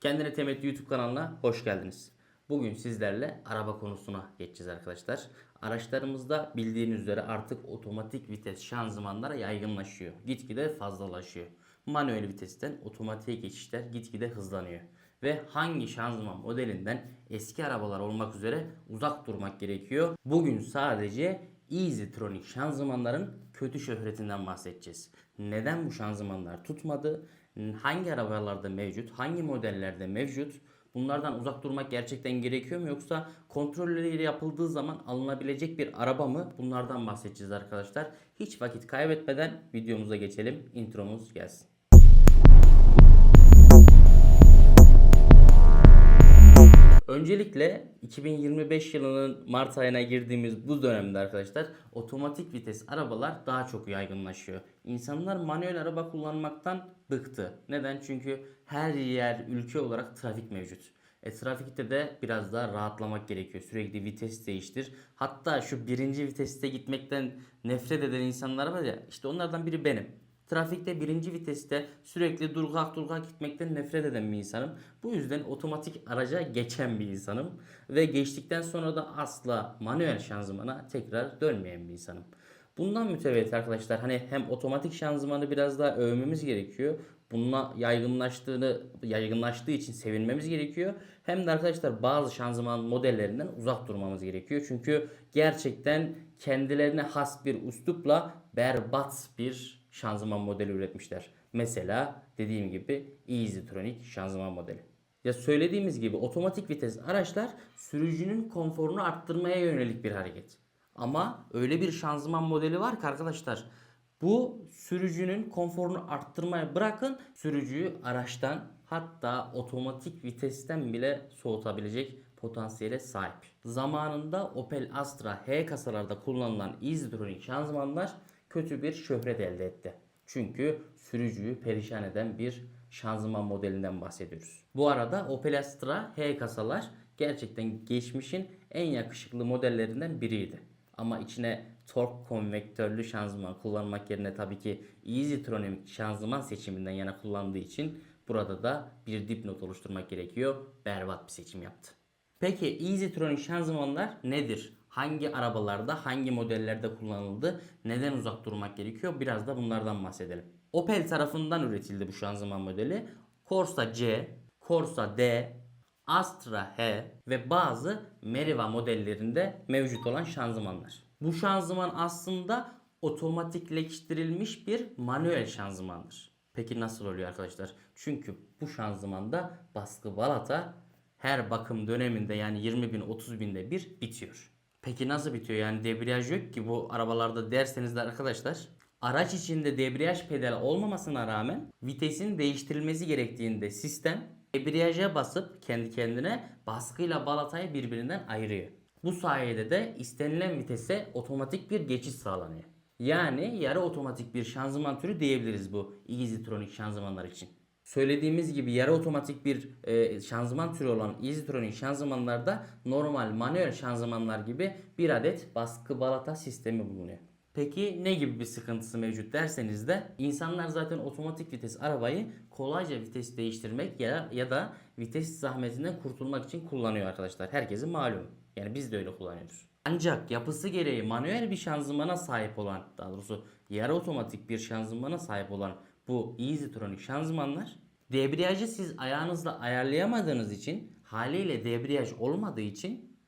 Kendine Temettü YouTube kanalına hoş geldiniz. Bugün sizlerle araba konusuna geçeceğiz arkadaşlar. Araçlarımızda bildiğiniz üzere artık otomatik vites şanzımanlara yaygınlaşıyor. Gitgide fazlalaşıyor. Manuel vitesten otomatiğe geçişler gitgide hızlanıyor. Ve hangi şanzıman modelinden eski arabalar olmak üzere uzak durmak gerekiyor. Bugün sadece EasyTronic şanzımanların kötü şöhretinden bahsedeceğiz. Neden bu şanzımanlar tutmadı? Hangi arabalarda mevcut? Hangi modellerde mevcut? Bunlardan uzak durmak gerçekten gerekiyor mu yoksa kontrolleri yapıldığı zaman alınabilecek bir araba mı? Bunlardan bahsedeceğiz arkadaşlar. Hiç vakit kaybetmeden videomuza geçelim. Intromuz gelsin. Öncelikle 2025 yılının Mart ayına girdiğimiz bu dönemde arkadaşlar otomatik vites arabalar daha çok yaygınlaşıyor. İnsanlar manuel araba kullanmaktan bıktı. Neden? Çünkü her yer ülke olarak trafik mevcut. E, trafikte de biraz daha rahatlamak gerekiyor. Sürekli vites değiştir. Hatta şu birinci viteste gitmekten nefret eden insanlar var ya işte onlardan biri benim. Trafikte birinci viteste sürekli durgak durgak gitmekten nefret eden bir insanım. Bu yüzden otomatik araca geçen bir insanım. Ve geçtikten sonra da asla manuel şanzımana tekrar dönmeyen bir insanım. Bundan mütevellit arkadaşlar hani hem otomatik şanzımanı biraz daha övmemiz gerekiyor. Bununla yaygınlaştığını yaygınlaştığı için sevinmemiz gerekiyor. Hem de arkadaşlar bazı şanzıman modellerinden uzak durmamız gerekiyor. Çünkü gerçekten kendilerine has bir üslupla berbat bir şanzıman modeli üretmişler. Mesela dediğim gibi EasyTronic şanzıman modeli. Ya söylediğimiz gibi otomatik vites araçlar sürücünün konforunu arttırmaya yönelik bir hareket. Ama öyle bir şanzıman modeli var ki arkadaşlar bu sürücünün konforunu arttırmaya bırakın sürücüyü araçtan hatta otomatik vitesten bile soğutabilecek potansiyele sahip. Zamanında Opel Astra H kasalarda kullanılan EasyTronic şanzımanlar kötü bir şöhret elde etti. Çünkü sürücüyü perişan eden bir şanzıman modelinden bahsediyoruz. Bu arada Opel Astra H kasalar gerçekten geçmişin en yakışıklı modellerinden biriydi. Ama içine tork konvektörlü şanzıman kullanmak yerine tabii ki EasyTronic şanzıman seçiminden yana kullandığı için burada da bir dipnot oluşturmak gerekiyor. Berbat bir seçim yaptı. Peki EasyTronic şanzımanlar nedir? Hangi arabalarda, hangi modellerde kullanıldı? Neden uzak durmak gerekiyor? Biraz da bunlardan bahsedelim. Opel tarafından üretildi bu şanzıman modeli. Corsa C, Corsa D, Astra H ve bazı Meriva modellerinde mevcut olan şanzımanlar. Bu şanzıman aslında otomatikleştirilmiş bir manuel şanzımandır. Peki nasıl oluyor arkadaşlar? Çünkü bu şanzımanda baskı balata her bakım döneminde yani 20 bin 30 binde bir bitiyor. Peki nasıl bitiyor? Yani debriyaj yok ki bu arabalarda derseniz de arkadaşlar. Araç içinde debriyaj pedali olmamasına rağmen vitesin değiştirilmesi gerektiğinde sistem debriyaja basıp kendi kendine baskıyla balatayı birbirinden ayırıyor. Bu sayede de istenilen vitese otomatik bir geçiş sağlanıyor. Yani yarı otomatik bir şanzıman türü diyebiliriz bu EasyTronic şanzımanlar için. Söylediğimiz gibi yarı otomatik bir e, şanzıman türü olan EasyTronic şanzımanlarda normal manuel şanzımanlar gibi bir adet baskı balata sistemi bulunuyor. Peki ne gibi bir sıkıntısı mevcut derseniz de insanlar zaten otomatik vites arabayı kolayca vites değiştirmek ya, ya da vites zahmetinden kurtulmak için kullanıyor arkadaşlar. Herkesin malumu. Yani biz de öyle kullanıyoruz. Ancak yapısı gereği manuel bir şanzımana sahip olan, daha doğrusu yarı otomatik bir şanzımana sahip olan bu EasyTronic şanzımanlar debriyajı siz ayağınızla ayarlayamadığınız için haliyle debriyaj olmadığı için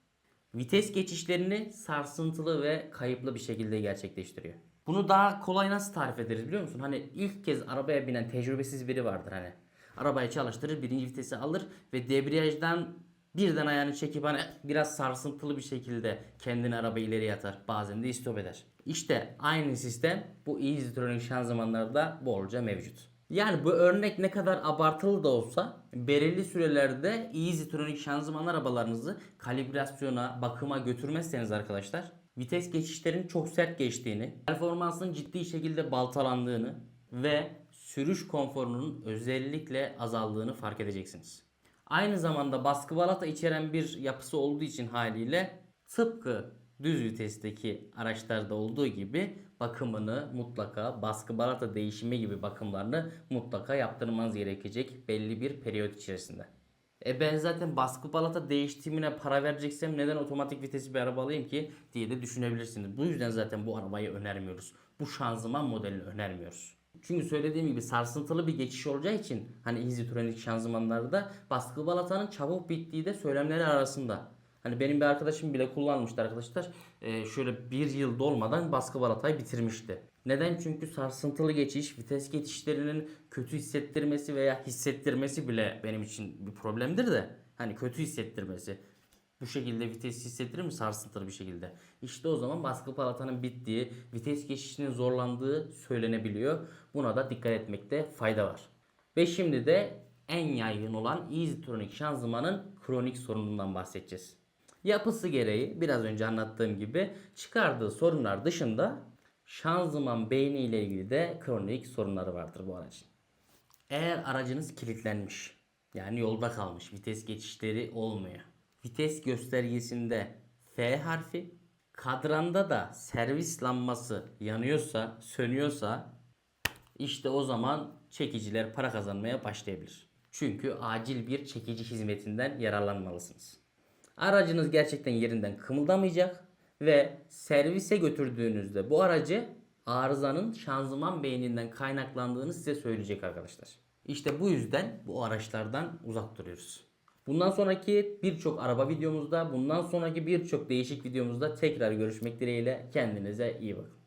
vites geçişlerini sarsıntılı ve kayıplı bir şekilde gerçekleştiriyor. Bunu daha kolay nasıl tarif ederiz biliyor musun? Hani ilk kez arabaya binen tecrübesiz biri vardır hani. Arabayı çalıştırır, birinci vitesi alır ve debriyajdan birden ayağını çekip hani biraz sarsıntılı bir şekilde kendini araba ileri atar. Bazen de istop eder. İşte aynı sistem bu EasyTronic şanzımanlarda bolca mevcut. Yani bu örnek ne kadar abartılı da olsa belirli sürelerde EasyTronic şanzıman arabalarınızı kalibrasyona, bakıma götürmezseniz arkadaşlar vites geçişlerin çok sert geçtiğini, performansın ciddi şekilde baltalandığını ve sürüş konforunun özellikle azaldığını fark edeceksiniz. Aynı zamanda baskı balata içeren bir yapısı olduğu için haliyle tıpkı düz vitesteki araçlarda olduğu gibi bakımını mutlaka baskı balata değişimi gibi bakımlarını mutlaka yaptırmanız gerekecek belli bir periyot içerisinde. E ben zaten baskı balata değiştirmine para vereceksem neden otomatik vitesi bir araba alayım ki diye de düşünebilirsiniz. Bu yüzden zaten bu arabayı önermiyoruz. Bu şanzıman modelini önermiyoruz. Çünkü söylediğim gibi sarsıntılı bir geçiş olacağı için hani izotronik şanzımanlarda baskı balatanın çabuk bittiği de söylemleri arasında. Hani benim bir arkadaşım bile kullanmıştı arkadaşlar. Ee, şöyle bir yıl dolmadan baskı balatayı bitirmişti. Neden? Çünkü sarsıntılı geçiş, vites geçişlerinin kötü hissettirmesi veya hissettirmesi bile benim için bir problemdir de. Hani kötü hissettirmesi. Bu şekilde vites hissettirir mi sarsıntılı bir şekilde? İşte o zaman baskı palatanın bittiği, vites geçişinin zorlandığı söylenebiliyor. Buna da dikkat etmekte fayda var. Ve şimdi de en yaygın olan EasyTronic şanzımanın kronik sorunundan bahsedeceğiz. Yapısı gereği biraz önce anlattığım gibi çıkardığı sorunlar dışında şanzıman beyni ile ilgili de kronik sorunları vardır bu aracın. Eğer aracınız kilitlenmiş yani yolda kalmış vites geçişleri olmuyor. Vites göstergesinde F harfi kadranda da servis lambası yanıyorsa sönüyorsa işte o zaman çekiciler para kazanmaya başlayabilir. Çünkü acil bir çekici hizmetinden yararlanmalısınız. Aracınız gerçekten yerinden kımıldamayacak ve servise götürdüğünüzde bu aracı arızanın şanzıman beyninden kaynaklandığını size söyleyecek arkadaşlar. İşte bu yüzden bu araçlardan uzak duruyoruz. Bundan sonraki birçok araba videomuzda, bundan sonraki birçok değişik videomuzda tekrar görüşmek dileğiyle kendinize iyi bakın.